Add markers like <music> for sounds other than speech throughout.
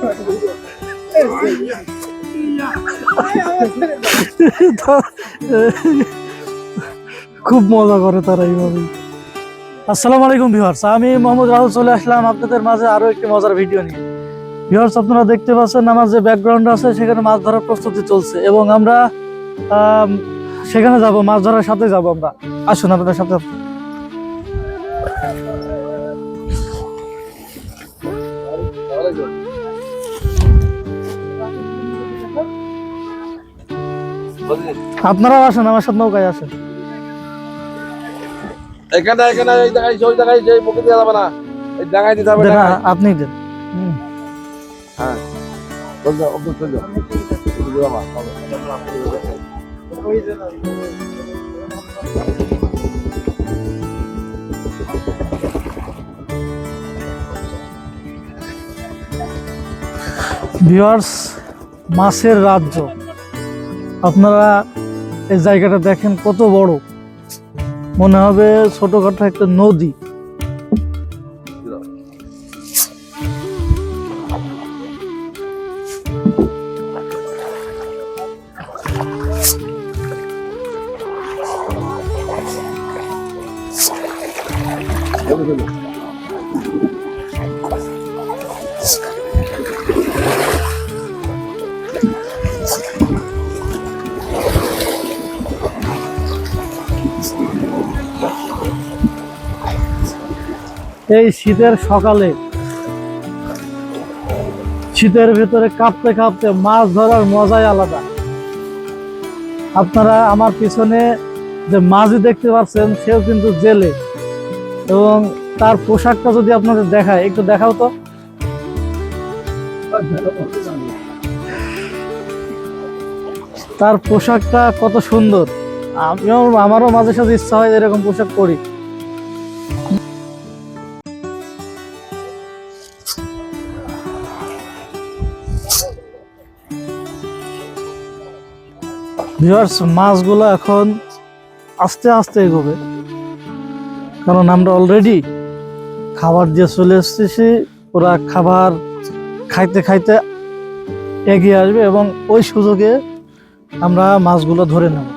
<laughs> খুব মজা করে তারা এইভাবে। আসসালামু আলাইকুম ভিউয়ার্স আমি মোহাম্মদ রাহুল চলে আসলাম আপনাদের মাঝে আরও একটি মজার ভিডিও নিয়ে। ভিউয়ার্স আপনারা দেখতে পাচ্ছেন আমার যে ব্যাকগ্রাউন্ড আছে সেখানে মাছ ধরার প্রস্তুতি চলছে এবং আমরা আম, সেখানে যাব মাছ ধরার সাথে যাব আমরা। আসুন আপনাদের সাথে। আপনারাও আসেন আমার সাথে নৌকায় আসেন। এখানে এখানে এই জায়গায় ওই জায়গায় যে মুখে দেওয়া যাবে না এই জায়গায় দিতে হবে দেন, আপনি দেন। হ্যাঁ। চল যাও অব্দুল চল যাও এদিকে বাবা, হবে। ভিউয়ার্স মাছের রাজ্য। আপনারা এই জায়গাটা দেখেন কত বড় মনে হবে ছোটখাটো একটা নদী চলো, চলো। এই শীতের সকালে, শীতের ভেতরে কাঁপতে কাঁপতে মাছ ধরার মজাই আলাদা। আপনারা আমার পিছনে যে মাঝি দেখতে পাচ্ছেন, সেও কিন্তু জেলে। এবং তার পোশাকটা যদি আপনাদের দেখায়, একটু দেখাও তো। তার পোশাকটা কত সুন্দর। আমিও, আমারও মাঝে সাঝে ইচ্ছা হয় এরকম পোশাক পরি। ভিউয়ার্স মাছগুলো এখন আস্তে আস্তে এগোবে। কারণ আমরা অলরেডি খাবার দিয়ে চলে এসেছি, ওরা খাবার খাইতে খাইতে এগিয়ে আসবে এবং ওই সুযোগে আমরা মাছগুলো ধরে নেব।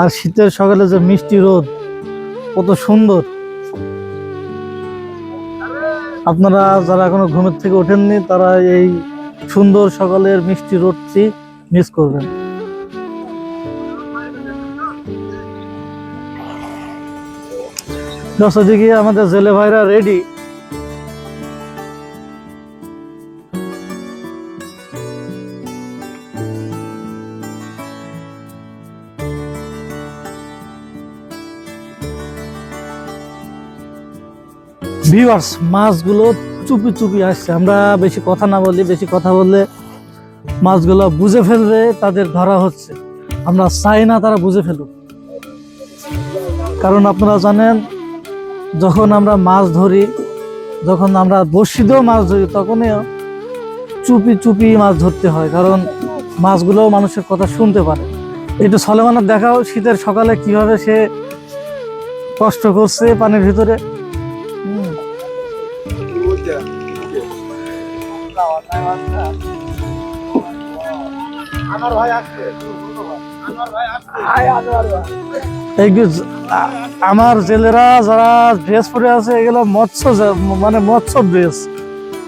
আর শীতের সকালে যে মিষ্টি রোদ, কত সুন্দর। আপনারা যারা এখনও ঘুমের থেকে ওঠেননি, তারা এই সুন্দর সকালের মিষ্টি রোদটি মিস করবেন। দিকে আমাদের জেলে ভাইরা রেডি ভিউয়ার্স মাছগুলো চুপি চুপি আসছে। আমরা বেশি কথা না বলি, বেশি কথা বললে মাছগুলো বুঝে ফেলবে, তাদের ধরা হচ্ছে। আমরা চাই না তারা বুঝে ফেলুক। কারণ আপনারা জানেন, যখন আমরা মাছ ধরি, যখন আমরা বড়শি মাছ ধরি, তখনই চুপি চুপি মাছ ধরতে হয়, কারণ মাছগুলোও মানুষের কথা শুনতে পারে। একটু সলেমানের দেখাও, শীতের সকালে কীভাবে সে কষ্ট করছে পানির ভিতরে। আমার জেলেরা যারা ড্রেস পরে আছে, এগুলো মৎস্য মানে মৎস্য ড্রেস।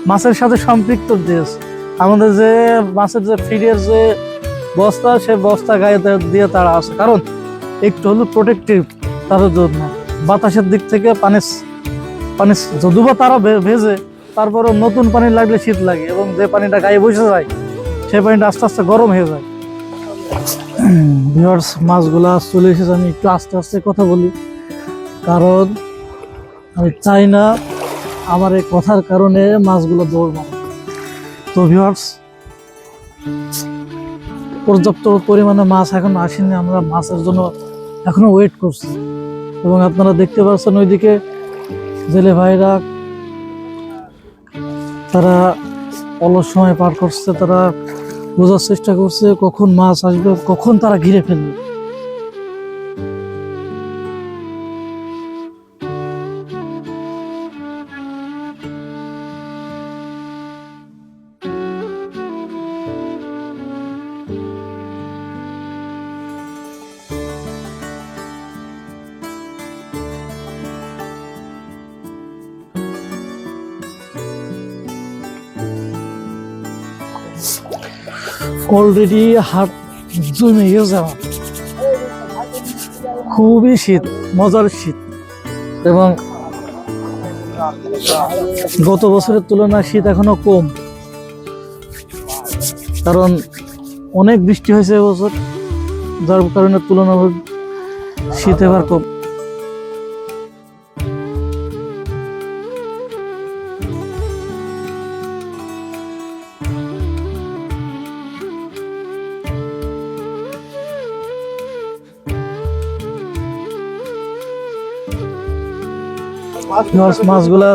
মাছের সাথে সম্পৃক্ত ড্রেস। আমাদের যে মাছের যে ফিডের যে বস্তা, সে বস্তা গায়ে দিয়ে তারা আছে। কারণ একটু হলো প্রোটেক্টিভ তাদের জন্য। বাতাসের দিক থেকে পানি পানি স- যদিও বা তারা ভেজে, তারপরও নতুন পানি লাগলে শীত লাগে এবং যে পানিটা গায়ে বসে যায় সেই পানিটা আস্তে আস্তে গরম হয়ে যায়। ভিউয়ার্স, মাছগুলা চলে এসেছে, আমি একটু আস্তে আস্তে কথা বলি। কারণ আমি চাই না আমার এই কথার কারণে মাছগুলো দৌড় মারে। তো ভিউয়ার্স, পর্যাপ্ত পরিমাণে মাছ এখন আসেনি, আমরা মাছের জন্য এখনও ওয়েট করছি। এবং আপনারা দেখতে পাচ্ছেন ওইদিকে জেলে ভাইরা, তারা অলস সময় পার করছে, তারা বোঝার চেষ্টা করছে কখন মাছ আসবে কখন তারা ঘিরে ফেলবে। অলরেডি হাট জমে গেছে আমার। খুবই শীত, মজার শীত। এবং গত বছরের তুলনায় শীত এখনও কম। কারণ অনেক বৃষ্টি হয়েছে এবছর যার কারণে তুলনা শীত এবার কম। মাছগুলা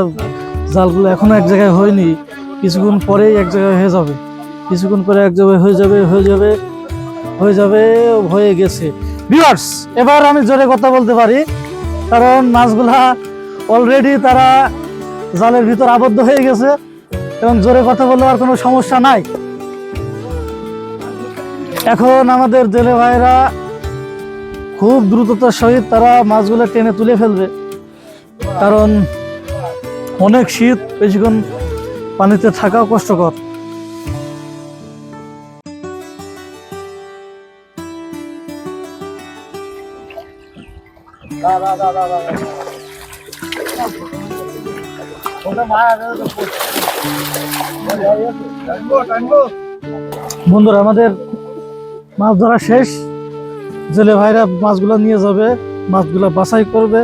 জালগুলো এখনও এক জায়গায় হয়নি। কিছুক্ষণ পরেই এক জায়গায় হয়ে যাবে। কিছুক্ষণ পরে এক জায়গায় হয়ে যাবে হয়ে যাবে হয়ে যাবে হয়ে গেছে। ভিউয়ার্স এবার আমি জোরে কথা বলতে পারি কারণ মাছগুলা অলরেডি তারা জালের ভিতর আবদ্ধ হয়ে গেছে এবং জোরে কথা বললে আর কোনো সমস্যা নাই। এখন আমাদের জেলে ভাইরা খুব দ্রুততার সহিত তারা মাছগুলো টেনে তুলে ফেলবে। কারণ অনেক শীত, বেশিক্ষণ পানিতে থাকাও কষ্টকর। বন্ধুরা, আমাদের মাছ ধরা শেষ। জেলে ভাইরা মাছগুলো নিয়ে যাবে, মাছগুলো বাছাই করবে।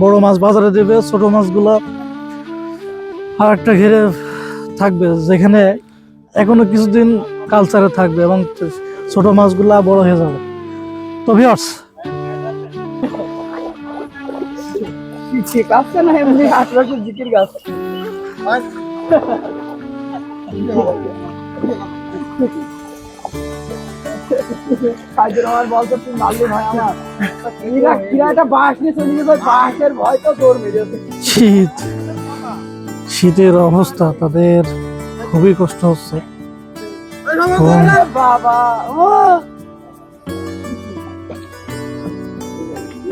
বড় মাছ বাজারে দেবে, ছোট মাছগুলো আর একটা ঘিরে থাকবে, যেখানে এখনও কিছুদিন কালচারে থাকবে এবং ছোট মাছগুলা বড় হয়ে যাবে। তো ভিওর্স জিকির গাছ কাজের আমার বলতো তুই মারলি ভাই আমার। কিরা কিরা একটা বাঁশ নিয়ে চলে গেছে বাঁশের ভয় তো তোর মেরেছে শীত শীতের অবস্থা তাদের খুবই কষ্ট হচ্ছে। বাবা ও!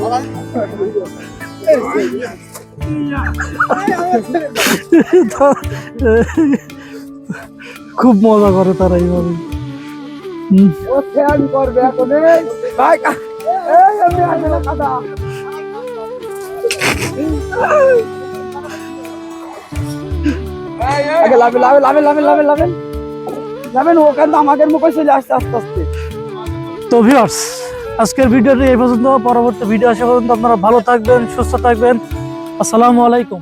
<laughs> খুব মজা করে তারা এইভাবে। লাভে লাভে লাভে লাভে আস্তে আস্তে তো আজকের ভিডিওটি এই পর্যন্ত, পরবর্তী ভিডিও আসা পর্যন্ত আপনারা ভালো থাকবেন, সুস্থ থাকবেন। আসসালামু আলাইকুম।